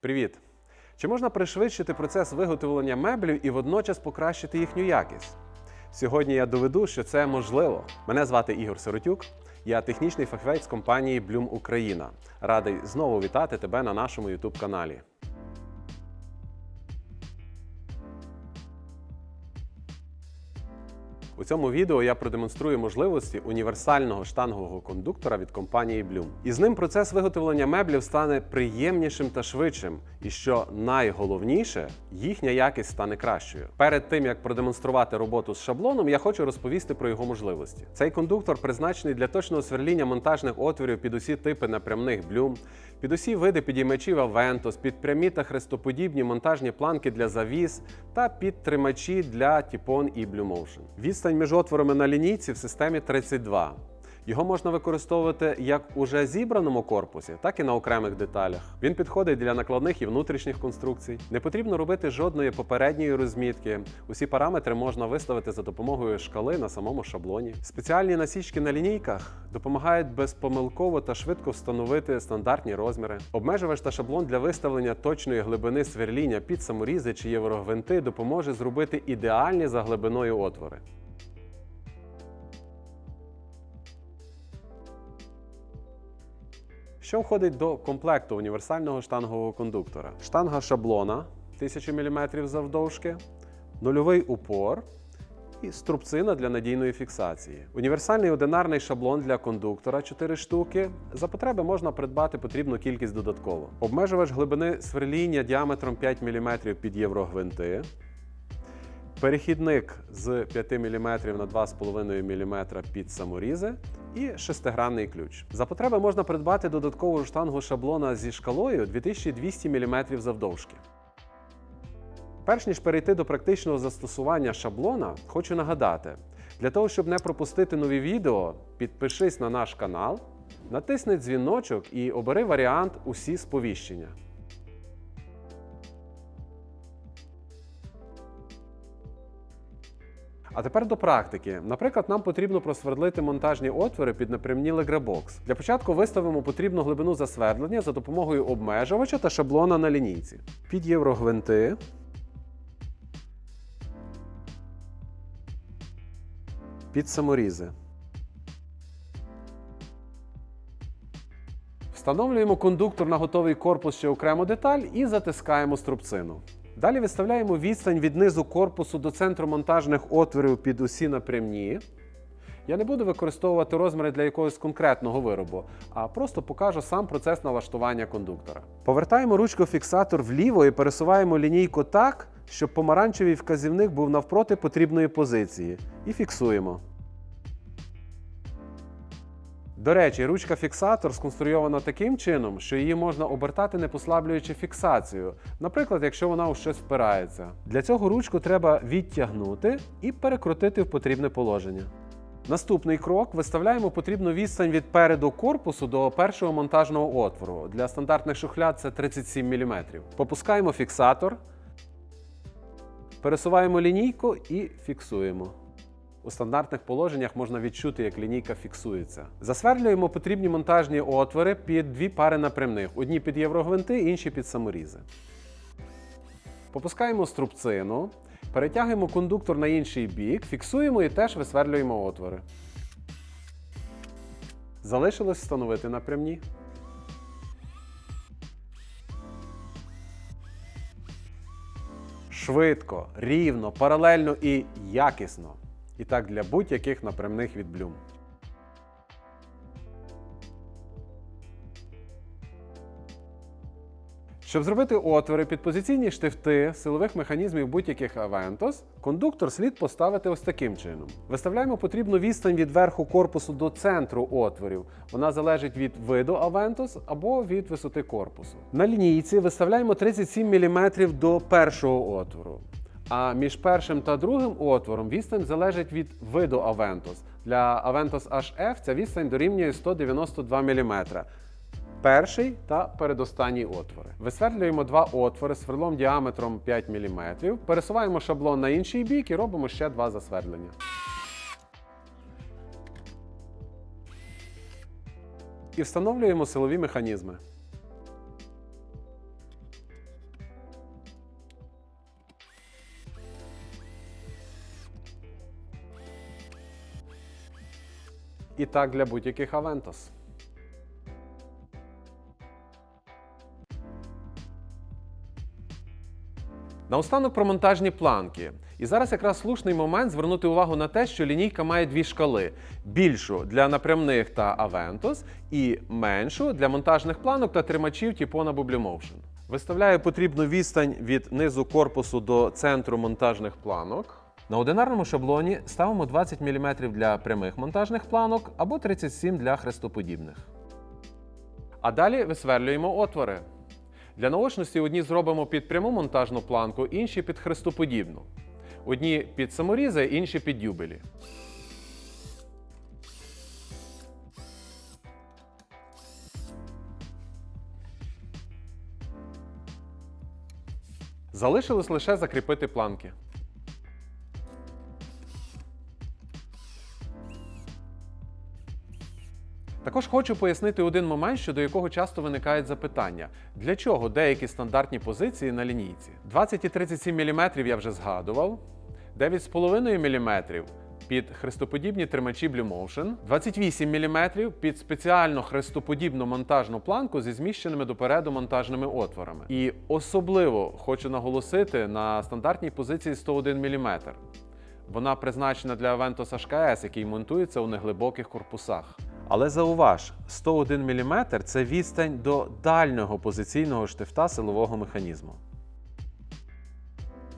Привіт! Чи можна пришвидшити процес виготовлення меблів і водночас покращити їхню якість? Сьогодні я доведу, що це можливо. Мене звати Ігор Сиротюк, я технічний фахівець компанії Bloom Україна. Радий знову вітати тебе на нашому youtube каналі. У цьому відео я продемонструю можливості універсального штангового кондуктора від компанії Bloom. І з ним процес виготовлення меблів стане приємнішим та швидшим. І що найголовніше, їхня якість стане кращою. Перед тим як продемонструвати роботу з шаблоном, я хочу розповісти про його можливості. Цей кондуктор призначений для точного сверління монтажних отворів під усі типи напрямних Bloom, під усі види підіймачів Aventus, під прямі та хрестоподібні монтажні планки для завіс та під тримачі для Tipon і Blue Motion. Відстань між отворами на лінійці в системі 32. Його можна використовувати як у вже зібраному корпусі, так і на окремих деталях. Він підходить для накладних і внутрішніх конструкцій. Не потрібно робити жодної попередньої розмітки. Усі параметри можна виставити за допомогою шкали на самому шаблоні. Спеціальні насічки на лінійках допомагають безпомилково та швидко встановити стандартні розміри. Обмежувач та шаблон для виставлення точної глибини сверління під саморізи чи єврогвинти допоможе зробити ідеальні за глибиною отвори. Що входить до комплекту універсального штангового кондуктора? Штанга шаблона 1000 мм завдовжки, нульовий упор і струбцина для надійної фіксації. Універсальний одинарний шаблон для кондуктора 4 штуки. За потреби можна придбати потрібну кількість додатково. Обмежувач глибини сверління діаметром 5 мм під єврогвинти. Перехідник з 5 мм на 2,5 мм під саморізи і шестигранний ключ. За потреби можна придбати додаткову штангу шаблона зі шкалою 2200 мм завдовжки. Перш ніж перейти до практичного застосування шаблона, хочу нагадати: для того, щоб не пропустити нові відео, підпишись на наш канал, натисни дзвіночок і обери варіант Усі сповіщення. А тепер до практики. Наприклад, нам потрібно просвердлити монтажні отвори під напрямні легребокс. Для початку виставимо потрібну глибину засвердлення за допомогою обмежувача та шаблона на лінійці. Під єврогвинти. Під саморізи. Встановлюємо кондуктор на готовий корпус чи окрему деталь і затискаємо струбцину. Далі виставляємо відстань від низу корпусу до центру монтажних отворів під усі напрямні. Я не буду використовувати розміри для якогось конкретного виробу, а просто покажу сам процес налаштування кондуктора. Повертаємо ручку фіксатор вліво і пересуваємо лінійку так, щоб помаранчевий вказівник був навпроти потрібної позиції. І фіксуємо. До речі, ручка-фіксатор сконструйована таким чином, що її можна обертати, не послаблюючи фіксацію, наприклад, якщо вона у щось впирається. Для цього ручку треба відтягнути і перекрутити в потрібне положення. Наступний крок виставляємо потрібну відстань від переду корпусу до першого монтажного отвору. Для стандартних шухляд це 37 мм. Попускаємо фіксатор, пересуваємо лінійку і фіксуємо. У стандартних положеннях можна відчути, як лінійка фіксується. Засверлюємо потрібні монтажні отвори під дві пари напрямних: одні під єврогвинти, інші під саморізи. Попускаємо струбцину, перетягуємо кондуктор на інший бік, фіксуємо і теж висверлюємо отвори. Залишилось встановити напрямні. Швидко, рівно, паралельно і якісно. І так для будь-яких напрямних від Bloom. Щоб зробити отвори під позиційні штифти силових механізмів будь-яких Aventus, кондуктор слід поставити ось таким чином. Виставляємо потрібну відстань від верху корпусу до центру отворів. Вона залежить від виду Aventus або від висоти корпусу. На лінійці виставляємо 37 мм до першого отвору. А між першим та другим отвором відстань залежить від виду Aventus. Для Aventus HF ця відстань дорівнює 192 мм. Перший та передостанній отвори. Висверлюємо два отвори сверлом діаметром 5 мм, пересуваємо шаблон на інший бік і робимо ще два засвердлення. І встановлюємо силові механізми. І так для будь-яких Aventos. Наостанок про монтажні планки. І зараз якраз слушний момент звернути увагу на те, що лінійка має дві шкали: більшу для напрямних та Aventos і меншу для монтажних планок та тримачів Tipona Motion. Виставляю потрібну відстань від низу корпусу до центру монтажних планок. На одинарному шаблоні ставимо 20 мм для прямих монтажних планок або 37 для хрестоподібних. А далі висверлюємо отвори. Для наочності одні зробимо під пряму монтажну планку, інші під хрестоподібну. Одні під саморізи, інші під дюбелі. Залишилось лише закріпити планки. Також хочу пояснити один момент, щодо якого часто виникають запитання: для чого деякі стандартні позиції на лінійці? 20 і 37 мм я вже згадував, 9,5 мм під хрестоподібні тримачі Blue Motion, 28 мм під спеціально хрестоподібну монтажну планку зі зміщеними допереду монтажними отворами. І особливо хочу наголосити на стандартній позиції 101 мм. Вона призначена для Aventos HKS, який монтується у неглибоких корпусах. Але зауваж, 101 мм це відстань до дальнього позиційного штифта силового механізму.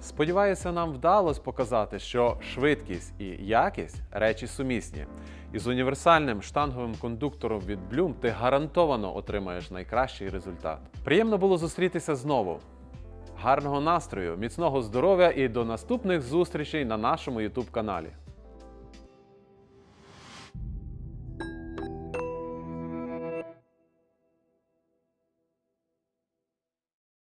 Сподіваюся, нам вдалося показати, що швидкість і якість речі сумісні. І з універсальним штанговим кондуктором від Bloom ти гарантовано отримаєш найкращий результат. Приємно було зустрітися знову. Гарного настрою, міцного здоров'я і до наступних зустрічей на нашому YouTube каналі.